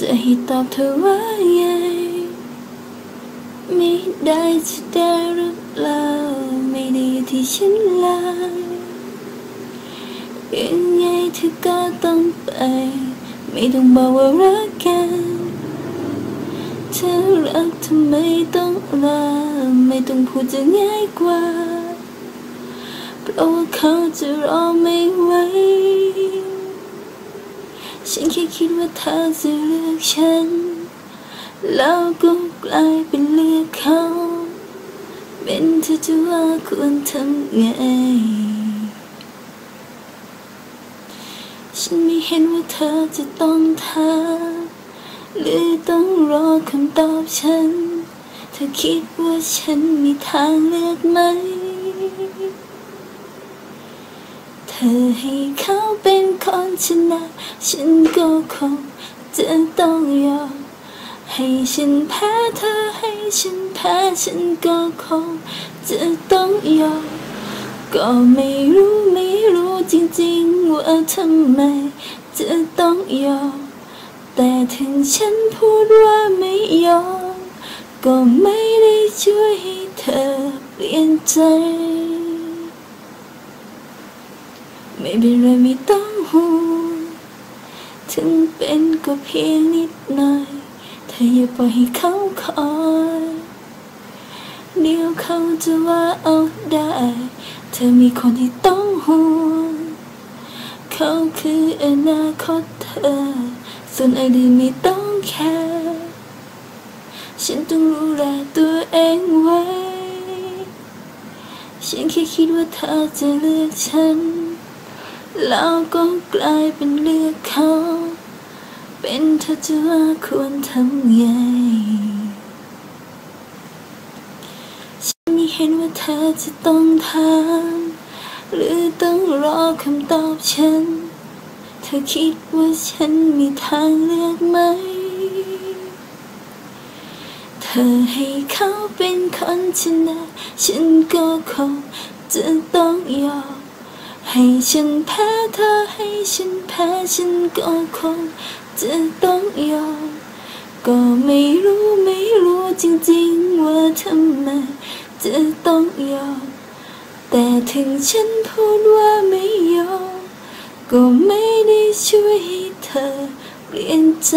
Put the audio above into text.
จะให้ตอบเธอว่าไง ไม่ได้จะได้หรือเปล่าไม่ได้อยู่ที่ฉันเลยยังไงเธอก็ต้องไป ไม่ต้องบอกว่ารักกันเธอรักทำไมต้องรอไม่ต้องพูดจะง่ายกว่าเพราะว่าเขาจะรอไม่ไหว ฉันแค่คิดว่าเธอจะเลือกฉัน แล้วก็กลายเป็นเลือกเขา เป็นเธอจะว่าควรทำไง ฉันไม่เห็นว่าเธอจะต้องทำหรือต้องรอคำตอบฉัน เธอคิดว่าฉันมีทางเลือกไหม เธอให้เขาเป็น คนชนะฉันก็คงจะต้องยอมให้ฉันแพ้เธอให้ฉันแพ้ฉันก็คงจะต้องยอมก็ไม่รู้ไม่รู้จริงๆว่าทำไมจะต้องยอมแต่ถึงฉันพูดว่าไม่ยอมก็ไม่ได้ช่วยให้เธอเปลี่ยนใจ ไม่เป็นไรไม่ต้องห่วงถึงเป็นก็เพียงนิดหน่อยเธออย่าปล่อยให้เขาคอยเดี๋ยวเขาจะว่าเอาได้ เธอมีคนที่ต้องห่วงเขาคืออนาคตเธอ ส่วนอดีตไม่ต้องแคร์ฉันต้องรู้แลตัวเองไว้ ฉันแค่คิดว่าเธอจะเลือกฉัน แล้วก็กลายเป็นเลือกเขา เป็นเธอจะว่าควรทำไง ฉันไม่เห็นว่าเธอจะต้องทำหรือต้องรอคำตอบฉัน เธอคิดว่าฉันมีทางเลือกไหม เธอให้เขาเป็นคนชนะ ฉันก็คงจะต้องยอม ให้ฉันแพ้เธอให้ฉันแพ้ฉันก็คงจะต้องยอมก็ไม่รู้ไม่รู้จริงๆว่าทำไมจะต้องยอมแต่ถึงฉันพูดว่าไม่ยอมก็ไม่ได้ช่วยให้เธอเปลี่ยนใจ